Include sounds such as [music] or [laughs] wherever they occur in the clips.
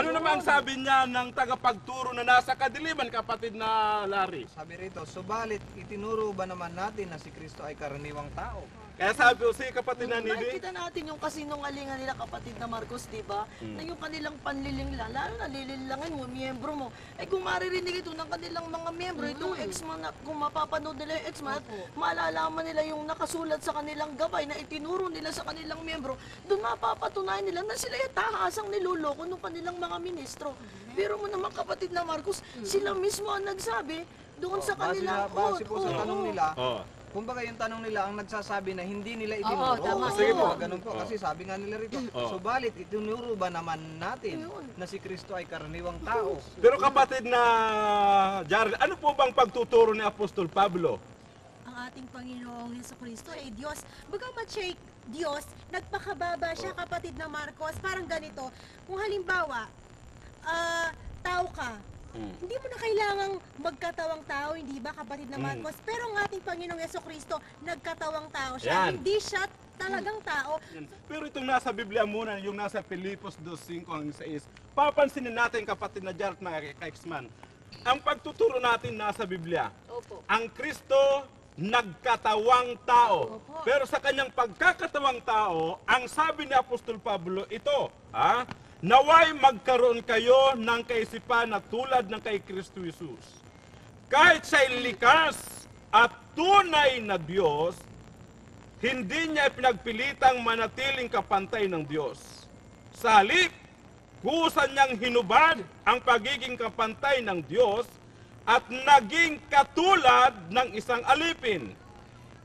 Ano naman ang sabi niya ng tagapagturo na nasa kadiliman, kapatid na Larry? Sabi rito, subalit itinuro ba naman natin na si Kristo ay karaniwang tao? Kaya sabi ko, si kapatid na Nidi, Nakikita natin yung kasinungalingan nila kapatid na Marcos, di ba? Hmm. Na yung kanilang panliling lang, lalo na lililangin mo, miyembro mo. Eh kung maririnig ito ng kanilang mga miyembro, itong ex-man, na, kung mapapanood nila yung ex-man, malalaman nila yung nakasulat sa kanilang gabay na itinuro nila sa kanilang miyembro, doon mapapatunayan nila na sila yung tahasang niloloko ng kanilang mga ministro. Pero mo naman kapatid na Marcos, sila mismo ang nagsabi doon sa Base, kanilang na, base po sa Oo, tanong oo. nila, oh, kumbaga yung tanong nila ang nagsasabi na hindi nila Oo, itinuro. tama. Sige po. Ganun po, kasi sabi nga nila rito, Oo. subalit itinuro ba naman natin na si Kristo ay karaniwang tao? Pero kapatid na Jared, ano po bang pagtuturo ni Apostol Pablo? ang ating Panginoong Heso Kristo ay Diyos. Bagamat siya ay Diyos, nagpakababa siya kapatid na Marcos. Parang ganito, kung halimbawa, ah, tao ka, Hmm. hindi mo na kailangang magkatawang tao, hindi ba kapatid na Mm. Marcos? Pero ang ating Panginoong Yeso Kristo, nagkatawang tao siya. Yan. Hindi siya talagang tao. Pero itong nasa Biblia muna, yung nasa Filipos 2.5 hanggang 6, papansinin natin kapatid na Jared mga ka-ex-man, ang pagtuturo natin nasa Biblia, Opo. ang Kristo nagkatawang tao. Opo. Pero sa kanyang pagkakatawang tao, ang sabi ni Apostol Pablo, ito, ha? Naway magkaroon kayo ng kaisipan na tulad ng kay Kristo Jesus. Kahit siya'y likas at tunay na Diyos, hindi niya pinagpilitang manatiling kapantay ng Diyos. Sa halip, kusa niyang hinubad ang pagiging kapantay ng Diyos at naging katulad ng isang alipin.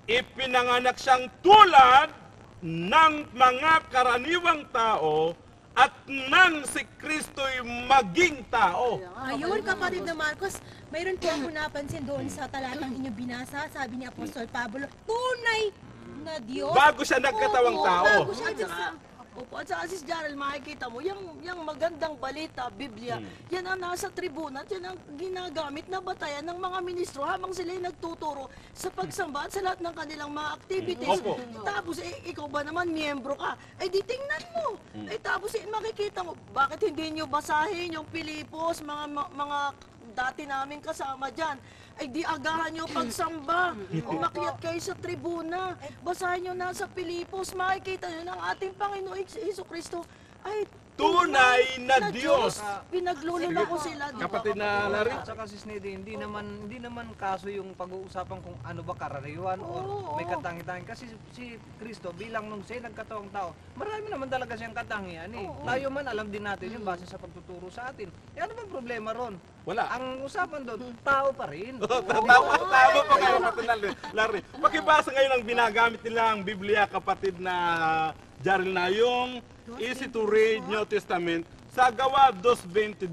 Ipinanganak siyang tulad ng mga karaniwang tao at nang si Kristo'y maging tao. Ayun, kapatid na Marcos, mayroon po ako napansin doon sa talatang inyong binasa, sabi ni Apostol Pablo, tunay na Diyos. Bago siya nagkatawang Oo, tao. Bago siya At saka, opo, at saka sis Jarel, makikita mo, yung, yung magandang balita, Biblia, Hmm. yan ang nasa tribuna yan ang ginagamit na batayan ng mga ministro habang sila'y nagtuturo sa pagsamba at sa lahat ng kanilang mga activities. Opo. Tapos, eh, ikaw ba naman, miyembro ka? Eh, di tingnan mo. Hmm. Eh, tapos, eh, makikita mo, bakit hindi nyo basahin yung Pilipos, mga, mga, mga dati namin kasama dyan. Ay di agahan nyo pagsamba. Umakyat kayo sa tribuna. Basahin nyo na sa Pilipos. Makikita nyo ng ating Panginoon Iso Kristo ay Tunay na Diyos. Pinaglulula ko sila. di ba, Kapatid na Larry, At saka sis Nedy, hindi naman hindi naman kaso yung pag-uusapan kung ano ba karaniwan o may oo. katangi-tangi kasi si Kristo bilang nung siya nagkatawang tao, marami naman talaga siyang katangian eh. Oo. Tayo man alam din natin yun base sa pagtuturo sa atin. Eh ano bang problema ron? wala. Ang usapan doon, tao pa rin. [laughs] Tama, tama pa kayo kapatid na Larry. Pakibasa ngayon ang binagamit nilang Biblia kapatid na Jaril na yung Easy to Read New Testament sa gawa 2.22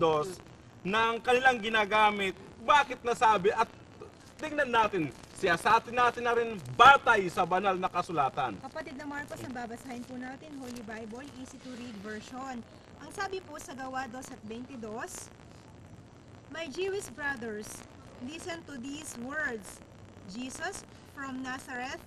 ng kanilang ginagamit. Bakit nasabi at tingnan natin, siyasatin natin na rin batay sa banal na kasulatan. Kapatid na Marcos, ang babasahin po natin, Holy Bible, easy to read version. Ang sabi po sa gawa 2 at 22, My Jewish brothers, listen to these words. Jesus from Nazareth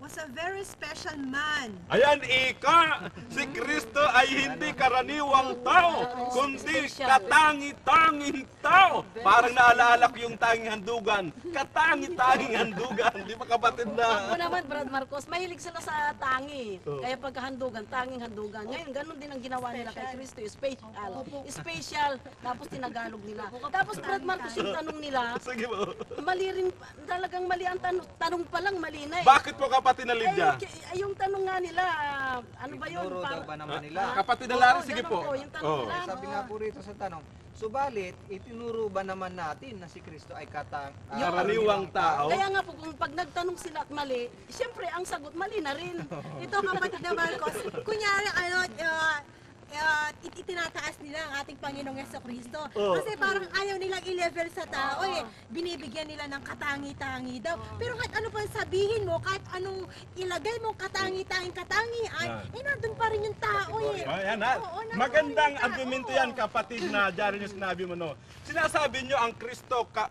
was a very special man. Ayan, ika! Si Kristo ay hindi karaniwang tao, kundi katangi-tanging tao. Parang naalala ko yung tanging handugan. Katangi-tanging handugan. Di ba kapatid Ako na... naman, Brad Marcos, mahilig sila sa tangi. Oo. Kaya pagkahandugan, tanging handugan. Ngayon, ganun din ang ginawa nila kay Kristo. Special. Special. Tapos tinagalog nila. Tapos, Brad Marcos, yung tanong nila, Sige mali rin, talagang mali ang tanong. Tanong pa lang, mali na eh. Bakit po kapatid na Lydia? K- yung tanong nga nila, ah, ano ba yun? Itinuro daw Parang- ba naman nila? Kapatid na Larry, Oo, sige ganun po. po, yung tanong Oh. nila. Sabi nga po rito sa tanong, subalit itinuro ba naman natin na si Kristo ay katang ah, Karaniwang tao. Kaya nga po, kung pag nagtanong sila at mali, siyempre ang sagot mali na rin. [laughs] Ito kapatid na Marcos, kunyari ano, uh, it- itinataas nila ang ating Panginoong Yeso Kristo. Oo. Kasi parang ayaw nilang i-level sa tao eh. Binibigyan nila ng katangi-tangi daw. Pero kahit ano pa sabihin mo, kahit anong ilagay mo katangi-tanging katangian, Yan. eh nandun pa rin yung tao eh. Ayan ha. Oo, nandun Magandang yung tao. argumento yan kapatid na Jaren yung sinabi mo no. Sinasabi nyo ang Kristo ka,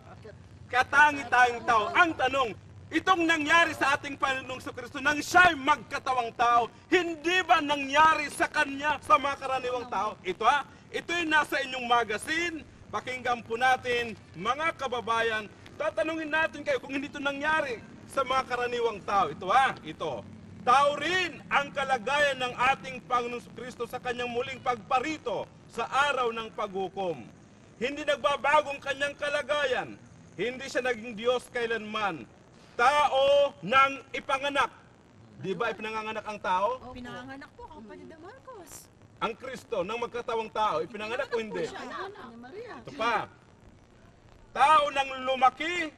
katangi-tanging tao. Ang tanong, Itong nangyari sa ating Panginoong sa Kristo nang siya'y magkatawang tao, hindi ba nangyari sa Kanya sa mga karaniwang tao? Ito ha, ito'y nasa inyong magazine, pakinggan po natin, mga kababayan, tatanungin natin kayo kung hindi ito nangyari sa mga karaniwang tao. Ito ha, ito. Tao rin ang kalagayan ng ating Panginoong Kristo sa kanyang muling pagparito sa araw ng paghukom. Hindi nagbabagong kanyang kalagayan. Hindi siya naging Diyos kailanman. Tao ng ipanganak. Di ba ipinanganak ang tao? Pinanganak po, kapatid na Marcos. Ang Kristo ng magkatawang tao, ipinanganak o hindi? Ito pa. Tao ng lumaki.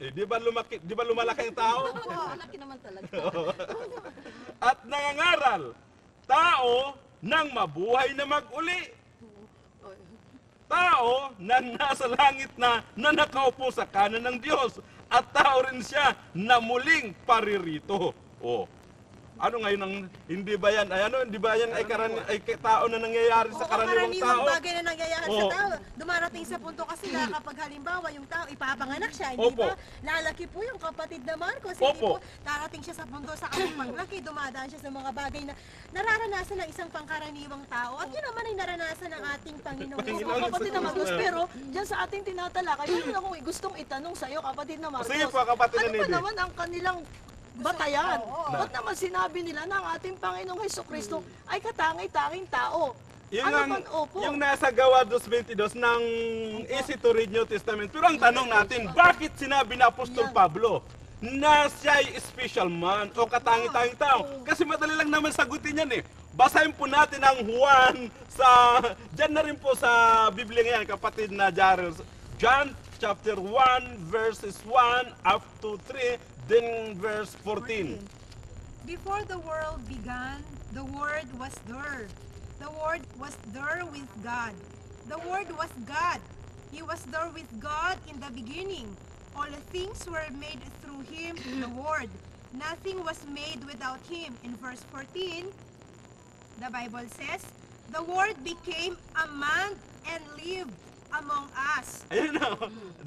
Eh, di ba lumaki, di ba lumalaki ang tao? Oo, laki naman talaga. [laughs] At nangangaral. Tao ng mabuhay na maguli. Tao na nasa langit na na nakaupo sa kanan ng Diyos. At tao rin siya na muling paririto. O, ano ngayon ang hindi ba yan? Ay ano, hindi ba yan ay, karan, ay tao na nangyayari sa karaniwang karaniwang tao? bagay na nangyayari Oo. sa tao. Dumarating sa punto kasi na kapag halimbawa yung tao ipapanganak siya, hindi Opo. ba? Lalaki po yung kapatid na Marcos. Hindi Opo. po darating siya sa punto sa kanyang paglaki, dumadaan siya sa mga bagay na nararanasan ng isang pangkaraniwang tao. At yun naman ay naranasan ng ating Panginoon. Panginoon. Oo, kapatid na Marcos, pero dyan sa ating tinatalakay, meron akong gustong itanong sa'yo, kapatid na Marcos. Sige po, kapatid na Ano ba Nene. naman ang kanilang batayan? Ba't naman sinabi nila na ang ating Panginoong Heso Kristo ay katangay-tanging tao? Yung, ano ang, opo. yung nasa Gawa 2.22 ng Easy to Read New Testament. Pero ang tanong natin, bakit sinabi na Apostol Pablo na siya'y special man o katangi-tanging tao? Kasi madali lang naman sagutin yan eh. Basahin po natin ang Juan sa, dyan na rin po sa Biblia ngayon, kapatid na Jarrell. John chapter 1 verses 1 up to 3, then verse 14. Before the world began, the Word was there. The Word was there with God. The Word was God. He was there with God in the beginning. All things were made through Him, the Word. Nothing was made without Him. In verse 14, the Bible says, The Word became a man and lived among us. Ayun na.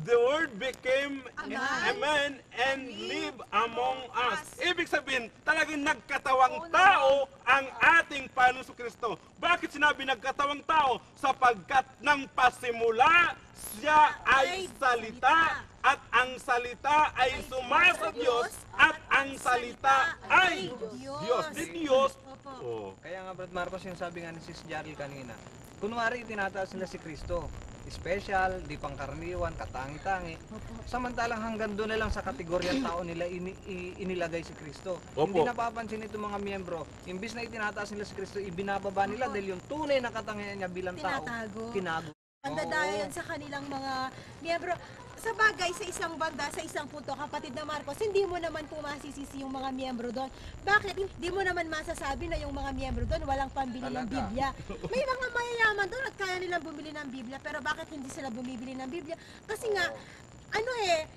The word became A a man man and live among us. Ibig sabihin, talagang nagkatawang tao ang ating Panginoon sa Kristo. Bakit sinabi nagkatawang tao? Sapagkat nang pasimula, siya ay salita at ang salita ay sumasa Diyos at ang salita ay Diyos. Di Diyos. Oh. Kaya nga Brad Marcos yung sabi nga ni Sis Jaril kanina, kunwari tinataas nila si Kristo, special, di pangkaraniwan, katangi-tangi. Samantalang hanggang doon na lang sa kategoryang tao nila ini- i- inilagay si Kristo. Opo. Hindi napapansin itong mga miyembro, imbis na itinataas nila si Kristo, ibinababa nila dahil yung tunay na katangian niya bilang tao, Tinatago. tinago. Pandadaya yan sa kanilang mga miyembro. Sa bagay, sa isang banda, sa isang punto, kapatid na Marcos, hindi mo naman po masisisi yung mga miyembro doon. Bakit? Hindi mo naman masasabi na yung mga miyembro doon walang pambili ng Talaga. Biblia. [laughs] May mga mayayaman doon at kaya nilang bumili ng Biblia, pero bakit hindi sila bumibili ng Biblia? Kasi nga, eh,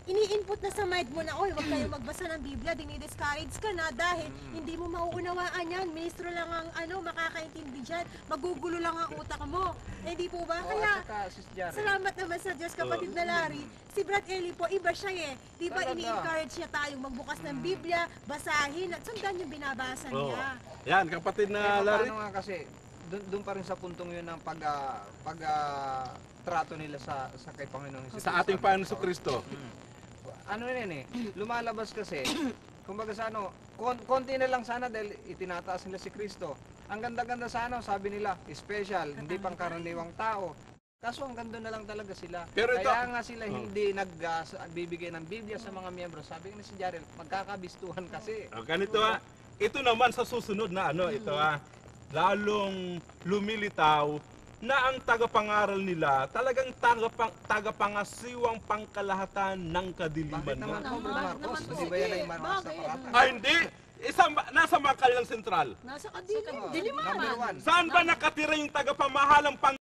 ini-input na sa mind mo na, oy, wag kayo magbasa ng Biblia, dinidiscourage ka na dahil hindi mo mauunawaan yan. Ministro lang ang ano, makakaintindi dyan. Magugulo lang ang utak mo. Eh, Hindi po ba? Oo, Kaya, at saka, Sis Jaril, Salamat naman sa Diyos, kapatid na Larry. Si Brad Eli po, iba siya eh. Di ba Talaga. ini-encourage siya tayong magbukas ng Biblia, basahin, at sundan yung binabasa Oh. niya. Yan, kapatid Eh, na Larry. paano nga kasi, doon doon pa rin sa puntong yun ng pag, ah, pag ah, trato nila sa, sa kay Panginoong Jesus. Sa ating Panginoon Kristo. Ano yun eh, lumalabas kasi, [coughs] kumbaga sa ano, kon- konti na lang sana dahil itinataas nila si Kristo. Ang ganda-ganda sa ano, sabi nila, special, hindi pang karaniwang tao. Kaso hanggang doon na lang talaga sila. Pero ito- Kaya nga sila hindi nagbibigay ng Biblia sa mga miyembro. Sabi nga ni si Jarel, magkakabistuhan kasi. O, ganito ha. Ito naman sa susunod na ano, ito ha. Lalong lumilitaw na ang tagapangaral nila talagang tagapang, tagapangasiwang pangkalahatan ng kadiliman Bakit naman na. po, Marcos? Hindi ba yan ay sa bakit? parata? Ay hindi! Isa, nasa kanilang sentral. Nasa kadilim, Number diliman. one. Saan ba nakatira yung tagapamahalang pang